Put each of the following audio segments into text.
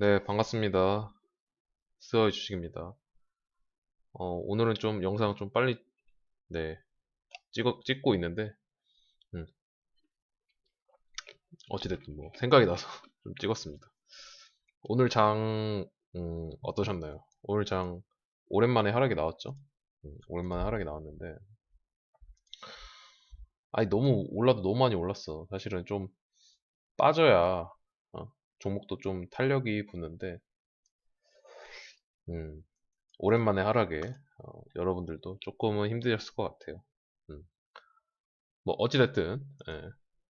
네, 반갑습니다. 스어의 주식입니다. 어, 오늘은 좀 영상 좀 빨리, 네, 찍어, 찍고 있는데, 음, 어찌됐든 뭐, 생각이 나서 좀 찍었습니다. 오늘 장, 음, 어떠셨나요? 오늘 장, 오랜만에 하락이 나왔죠? 음, 오랜만에 하락이 나왔는데, 아니, 너무, 올라도 너무 많이 올랐어. 사실은 좀, 빠져야, 어, 종목도 좀 탄력이 붙는데, 음, 오랜만에 하락에 어, 여러분들도 조금은 힘드셨을 것 같아요. 음. 뭐 어찌됐든 예.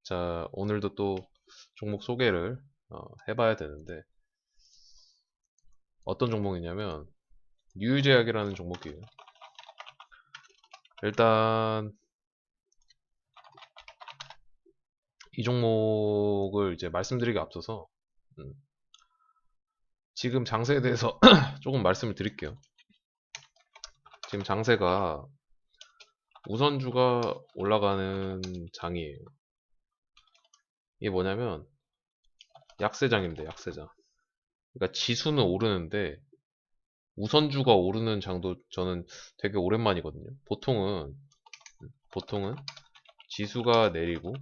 자 오늘도 또 종목 소개를 어, 해봐야 되는데 어떤 종목이냐면 유유제약이라는 종목이에요. 일단 이 종목을 이제 말씀드리기 앞서서 음, 지금 장세에 대해서 조금 말씀을 드릴게요. 지금 장세가 우선주가 올라가는 장이에요. 이게 뭐냐면 약세장입니다. 약세장. 그러니까 지수는 오르는데 우선주가 오르는 장도 저는 되게 오랜만이거든요. 보통은 보통은 지수가 내리고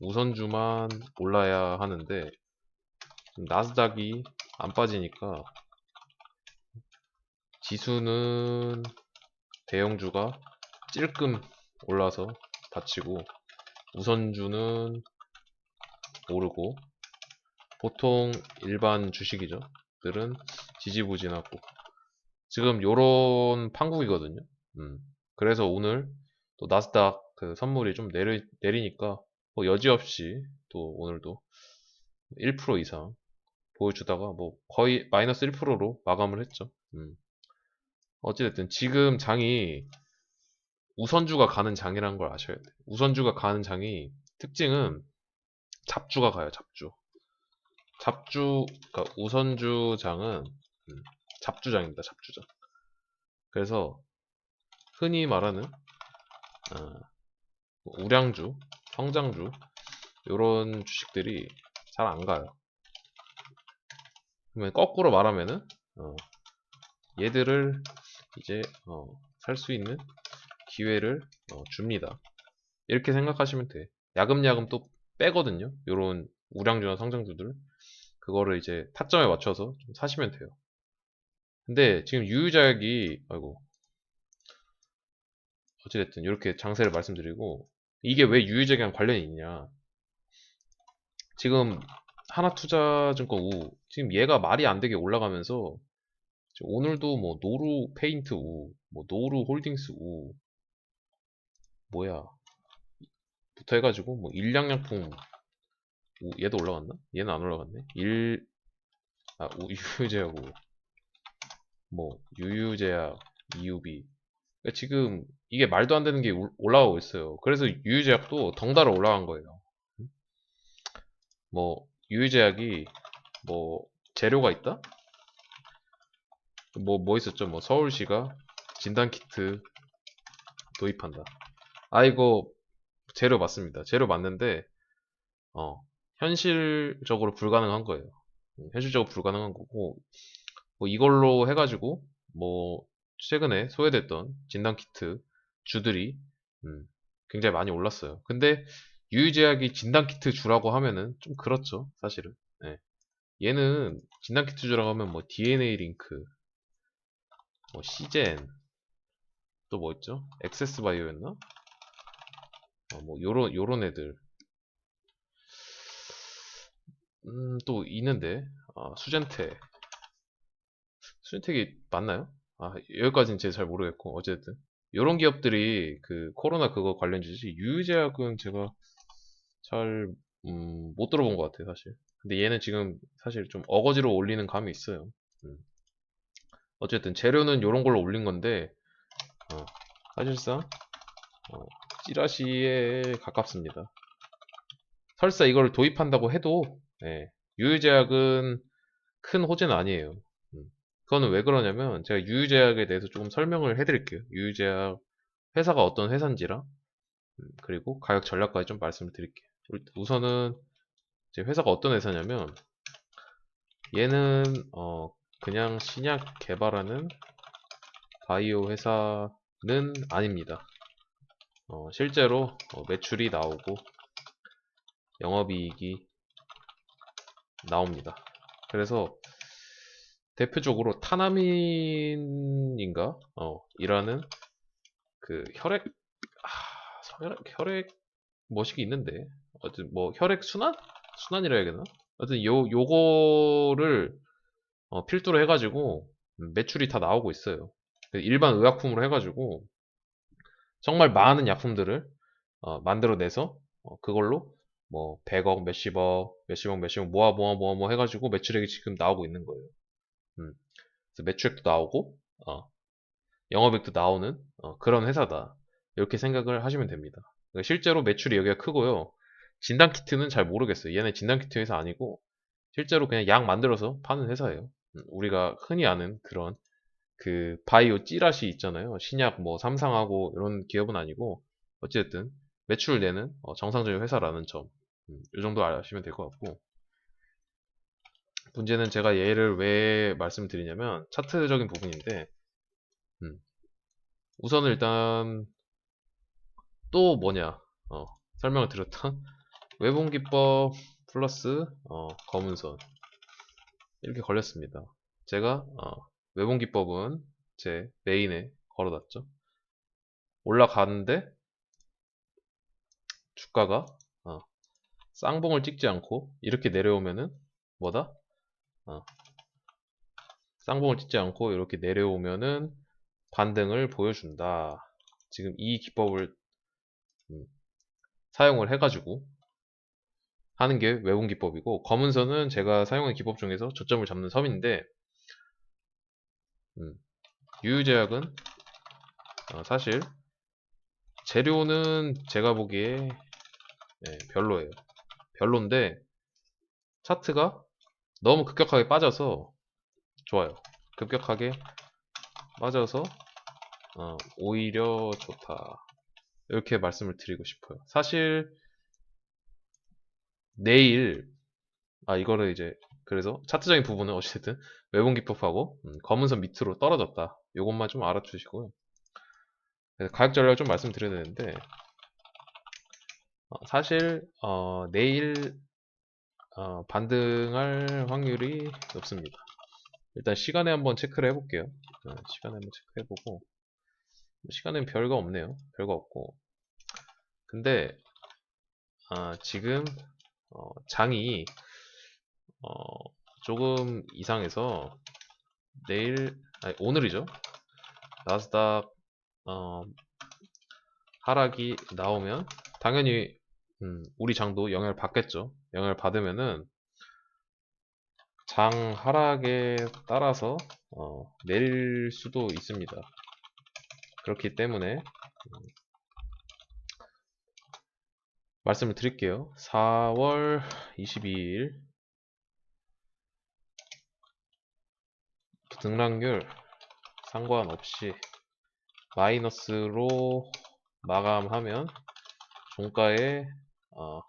우선주만 올라야 하는데 나스닥이 안 빠지니까 지수는 대형주가 찔끔 올라서 받치고 우선주는 오르고 보통 일반 주식이죠. 들은 지지부진하고 지금 요런 판국이거든요. 음. 그래서 오늘 또 나스닥 그 선물이 좀 내리, 내리니까 뭐 여지없이 또 오늘도 1% 이상 보여주다가 뭐 거의 마이너스 1%로 마감을 했죠. 음. 어찌됐든 지금 장이 우선주가 가는 장이라는 걸 아셔야 돼요. 우선주가 가는 장이 특징은 잡주가 가요. 잡주. 잡주, 그러니까 우선주 장은 음, 잡주장입니다. 잡주장. 그래서 흔히 말하는 어, 우량주, 성장주 이런 주식들이 잘 안 가요. 그러면 거꾸로 말하면은 어, 얘들을 이제 어, 살 수 있는 기회를 어, 줍니다. 이렇게 생각하시면 돼. 야금야금 또 빼거든요. 요런 우량주나 성장주들 그거를 이제 타점에 맞춰서 좀 사시면 돼요. 근데 지금 유유자약이 아이고 어찌됐든 이렇게 장세를 말씀드리고 이게 왜 유유자약이랑 관련이 있냐 지금 하나투자증권 우 지금 얘가 말이 안 되게 올라가면서 오늘도 뭐 노루 페인트 우, 뭐 노루 홀딩스 우, 뭐야 부터 해가지고 뭐 일량약품 우, 얘도 올라갔나? 얘는 안 올라갔네. 일, 아 우, 뭐 유유제약 EUB. 그러니까 지금 이게 말도 안 되는 게 올라가고 있어요. 그래서 유유제약도 덩달아 올라간 거예요. 뭐 유유제약이 뭐 재료가 있다? 뭐뭐 있었죠? 뭐 서울시가 진단 키트 도입한다. 아 이거 재료 맞습니다. 재료 맞는데 어 현실적으로 불가능한 거예요. 음, 현실적으로 불가능한 거고 뭐 이걸로 해가지고 뭐 최근에 소외됐던 진단 키트 주들이 음, 굉장히 많이 올랐어요. 근데 유유제약이 진단 키트 주라고 하면은 좀 그렇죠, 사실은. 네. 얘는 진단키트 주라고 하면 뭐 DNA 링크, 뭐 시젠, 또뭐 있죠? 액세스 바이오였나? 어, 뭐 요런 요런 애들. 음, 또 있는데 아, 수젠텍. 수젠텍이 맞나요? 아, 여기까지는 제가 잘 모르겠고 어쨌든 요런 기업들이 그 코로나 그거 관련주지 유유제약은 제가 잘, 음, 못 들어본 것 같아요, 사실. 근데 얘는 지금 사실 좀 어거지로 올리는 감이 있어요. 음. 어쨌든 재료는 이런 걸로 올린 건데, 어, 사실상, 어, 찌라시에 가깝습니다. 설사 이걸 도입한다고 해도, 예, 유유제약은 큰 호재는 아니에요. 음. 그거는 왜 그러냐면, 제가 유유제약에 대해서 조금 설명을 해드릴게요. 유유제약 회사가 어떤 회사인지랑, 음, 그리고 가격 전략까지 좀 말씀을 드릴게요. 우선은 이제 회사가 어떤 회사냐면 얘는 어 그냥 신약 개발하는 바이오 회사는 아닙니다. 어, 실제로 어, 매출이 나오고 영업이익이 나옵니다. 그래서 대표적으로 타나민인가 어, 이라는 그 혈액 아, 혈액 뭐식이 있는데 어쨌든 뭐 혈액 순환 순환이라 해야 되나? 어쨌든 요 요거를 어, 필두로 해가지고 매출이 다 나오고 있어요. 그 일반 의약품으로 해가지고 정말 많은 약품들을 어, 만들어내서 어, 그걸로 뭐 100억, 몇십억, 몇십억, 몇십억 모아 모아 모아 모아 해가지고 매출액이 지금 나오고 있는 거예요. 음. 그래서 매출액도 나오고 어, 영업액도 나오는 어, 그런 회사다. 이렇게 생각을 하시면 됩니다. 그러니까 실제로 매출이 여기가 크고요. 진단 키트는 잘 모르겠어요. 얘네 진단 키트 회사 아니고 실제로 그냥 약 만들어서 파는 회사예요. 음, 우리가 흔히 아는 그런 그 바이오 찌라시 있잖아요. 신약 뭐 삼상하고 이런 기업은 아니고 어쨌든 매출 내는 어, 정상적인 회사라는 점. 음, 이 정도 아시면 될 것 같고 문제는 제가 얘를 왜 말씀드리냐면 차트적인 부분인데 음, 우선은 일단 또 뭐냐 어, 설명을 드렸던 외봉기법 플러스 어, 검은선 이렇게 걸렸습니다. 제가 어, 외봉기법은 제 메인에 걸어놨죠. 올라가는데 주가가 어, 쌍봉을 찍지 않고 이렇게 내려오면은 뭐다? 어, 쌍봉을 찍지 않고 이렇게 내려오면은 반등을 보여준다. 지금 이 기법을 음, 사용을 해가지고 하는 게 외봉 기법이고 검은선은 제가 사용한 기법 중에서 저점을 잡는 섬인데 음, 유유제약은 어, 사실 재료는 제가 보기에 예, 별로예요. 별론데 차트가 너무 급격하게 빠져서 좋아요. 급격하게 빠져서 어, 오히려 좋다. 이렇게 말씀을 드리고 싶어요. 사실 내일 아 이거를 이제 그래서 차트적인 부분은 어쨌든 외봉 기법하고 음, 검은선 밑으로 떨어졌다. 이것만 좀 알아주시고요. 가격 전략을 좀 말씀드려야 되는데 어, 사실 어, 내일 어, 반등할 확률이 높습니다. 일단 시간에 한번 체크를 해볼게요. 어, 시간에 한번 체크해보고 시간에는 별거 없네요. 별거 없고 근데 아, 지금 어, 장이 어, 조금 이상해서 내일 아니 오늘이죠. 나스닥 어, 하락이 나오면 당연히 음, 우리 장도 영향을 받겠죠. 영향을 받으면은 장 하락에 따라서 어, 내릴 수도 있습니다. 그렇기 때문에 음, 말씀을 드릴게요. 4월 22일 등락률 상관없이 마이너스로 마감하면 종가에 어,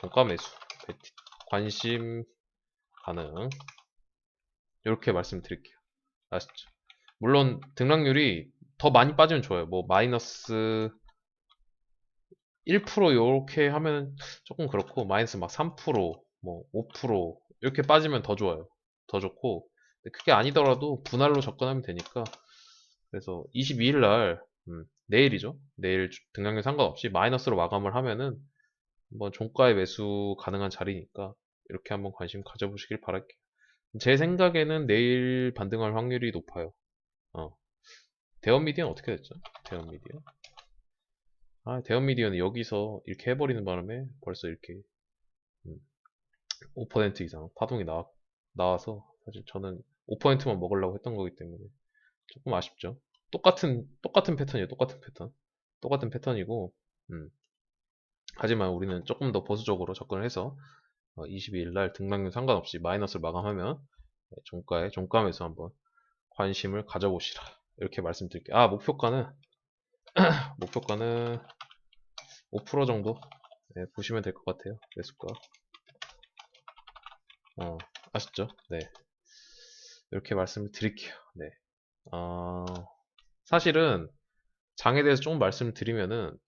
종가 매수 관심 가능 이렇게 말씀드릴게요. 아시죠? 물론 등락률이 더 많이 빠지면 좋아요. 뭐 마이너스 1% 이렇게 하면 조금 그렇고 마이너스 막 3%, 뭐 5% 이렇게 빠지면 더 좋아요. 더 좋고 그게 아니더라도 분할로 접근하면 되니까 그래서 22일 날 음, 내일이죠. 내일 등락률 상관없이 마이너스로 마감을 하면은 한번 종가에 매수 가능한 자리니까 이렇게 한번 관심 가져보시길 바랄게요. 제 생각에는 내일 반등할 확률이 높아요. 어. 대원 미디어는 어떻게 됐죠? 대원 미디어. 아, 대원 미디어는 여기서 이렇게 해버리는 바람에 벌써 이렇게 음, 5% 이상 파동이 나, 나와서 사실 저는 5%만 먹으려고 했던 거기 때문에 조금 아쉽죠. 똑같은 똑같은 패턴이에요. 똑같은 패턴. 똑같은 패턴이고 음. 하지만 우리는 조금 더 보수적으로 접근을 해서 어, 22일 날 등락률 상관없이 마이너스를 마감하면 네, 종가에 종가에서 한번 관심을 가져보시라 이렇게 말씀드릴게요. 아 목표가는 목표가는 5% 정도 네, 보시면 될 것 같아요. 매수가. 어, 아셨죠? 네. 이렇게 말씀을 드릴게요. 네. 어, 사실은 장에 대해서 조금 말씀을 드리면은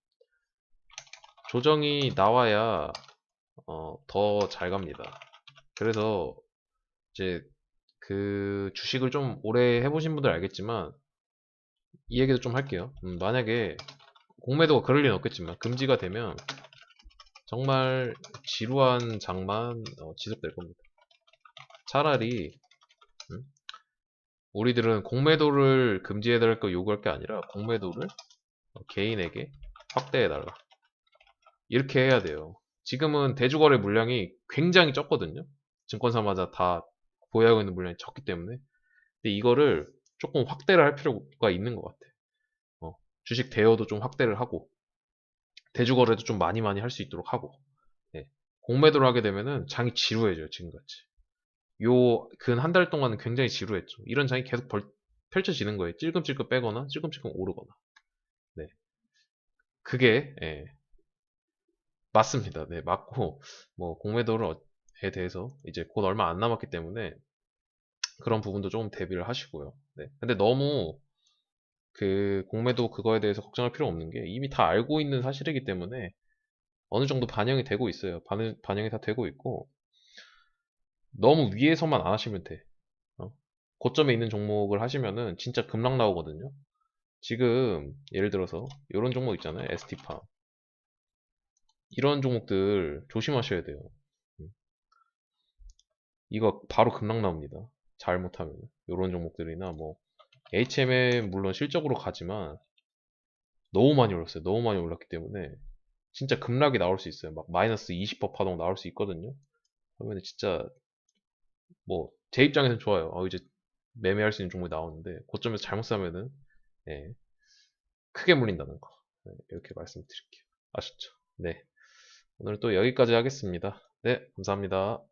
조정이 나와야 어, 더 잘 갑니다. 그래서 이제 그 주식을 좀 오래 해보신 분들 알겠지만 이 얘기도 좀 할게요. 음, 만약에 공매도가 그럴 리는 없겠지만 금지가 되면 정말 지루한 장만 어, 지속될 겁니다. 차라리 음, 우리들은 공매도를 금지해달라 거 요구할 게 아니라 공매도를 어, 개인에게 확대해달라. 이렇게 해야 돼요. 지금은 대주거래 물량이 굉장히 적거든요. 증권사마다 다 보유하고 있는 물량이 적기 때문에. 근데 이거를 조금 확대를 할 필요가 있는 것 같아. 어, 주식 대여도 좀 확대를 하고, 대주거래도 좀 많이 많이 할 수 있도록 하고, 예. 공매도를 하게 되면은 장이 지루해져요, 지금같이. 요, 근 한 달 동안은 굉장히 지루했죠. 이런 장이 계속 벌- 펼쳐지는 거예요. 찔끔찔끔 빼거나, 찔끔찔끔 오르거나. 네. 그게, 예. 맞습니다. 네, 맞고, 뭐, 공매도에 대해서 이제 곧 얼마 안 남았기 때문에 그런 부분도 조금 대비를 하시고요. 네. 근데 너무 그 공매도 그거에 대해서 걱정할 필요 없는 게 이미 다 알고 있는 사실이기 때문에 어느 정도 반영이 되고 있어요. 반응, 반영이 다 되고 있고, 너무 위에서만 안 하시면 돼. 어? 고점에 있는 종목을 하시면은 진짜 급락 나오거든요. 지금 예를 들어서 이런 종목 있잖아요. ST팜. 이런 종목들 조심하셔야 돼요. 음. 이거 바로 급락 나옵니다. 잘못하면. 이런 종목들이나 뭐 HMM 물론 실적으로 가지만 너무 많이 올랐어요. 너무 많이 올랐기 때문에 진짜 급락이 나올 수 있어요. 막 마이너스 20% 파동 나올 수 있거든요. 그러면 진짜 뭐 제 입장에서는 좋아요. 어, 이제 매매할 수 있는 종목이 나오는데 고점에서 잘못 사면은 예, 크게 물린다는 거 네, 이렇게 말씀드릴게요. 아셨죠? 네. 오늘 또 여기까지 하겠습니다. 네, 감사합니다.